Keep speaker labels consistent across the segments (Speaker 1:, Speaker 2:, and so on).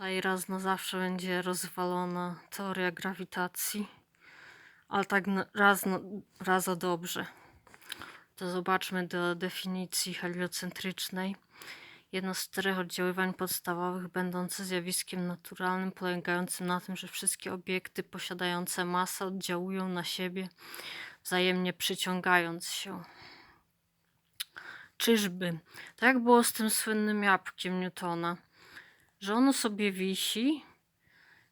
Speaker 1: Tutaj raz na zawsze będzie rozwalona teoria grawitacji, ale tak raz, raz dobrze. To zobaczmy do definicji heliocentrycznej. Jedno z czterech oddziaływań podstawowych, będące zjawiskiem naturalnym, polegającym na tym, że wszystkie obiekty posiadające masę oddziałują na siebie, wzajemnie przyciągając się. Czyżby? Tak było z tym słynnym jabłkiem Newtona, że ono sobie wisi,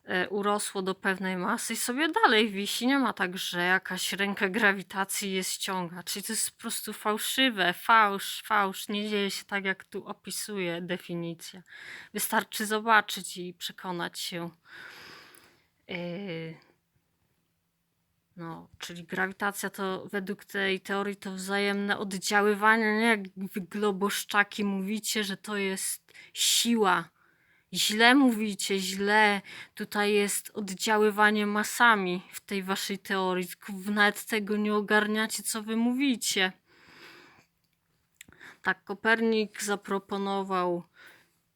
Speaker 1: e, urosło do pewnej masy i sobie dalej wisi. Nie ma tak, że jakaś ręka grawitacji je ściąga. Czyli to jest po prostu fałszywe, fałsz, fałsz. Nie dzieje się tak, jak tu opisuje definicja. Wystarczy zobaczyć i przekonać się. Yy, no, czyli grawitacja to według tej teorii to wzajemne oddziaływanie, nie jak wy globoszczaki mówicie, że to jest siła. Źle mówicie, źle. Tutaj jest oddziaływanie masami w tej waszej teorii, nawet tego nie ogarniacie, co wy mówicie. Tak, Kopernik zaproponował,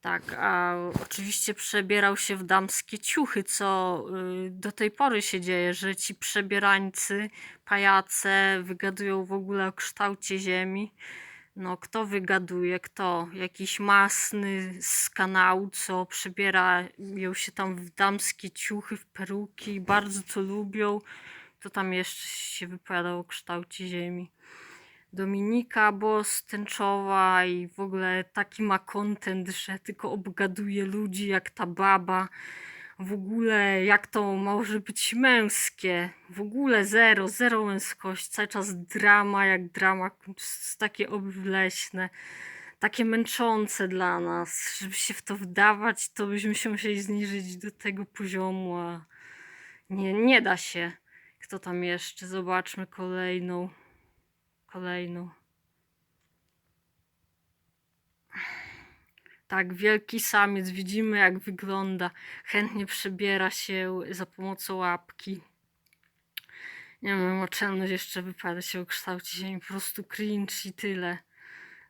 Speaker 1: tak, a oczywiście przebierał się w damskie ciuchy, co y, do tej pory się dzieje, że ci przebierańcy, pajace wygadują w ogóle o kształcie Ziemi. No, kto wygaduje, kto? Jakiś masny z kanału, co przebierają się tam w damskie ciuchy, w peruki, bardzo to lubią. Kto tam jeszcze się wypowiadał o kształcie Ziemi? Dominika Bos tęczowa i w ogóle taki ma content, że tylko obgaduje ludzi jak ta baba. W ogóle jak to może być męskie? W ogóle zero, zero męskości. Cały czas drama, jak drama, takie obleśne, takie męczące dla nas. Żeby się w to wdawać, to byśmy się musieli zniżyć do tego poziomu, a nie, nie da się. Kto tam jeszcze? Zobaczmy kolejną kolejną. Tak, wielki samiec, widzimy jak wygląda. Chętnie przebiera się za pomocą łapki. Nie wiem, oczemność jeszcze wypada się o kształcie ziemi. Po prostu cringe i tyle.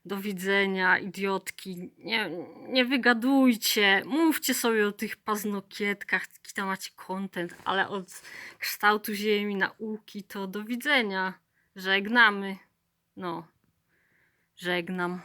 Speaker 1: Do widzenia, idiotki. Nie, nie wygadujcie. Mówcie sobie o tych paznokietkach, taki tam macie content, ale od kształtu ziemi, nauki to do widzenia. Żegnamy. No, żegnam.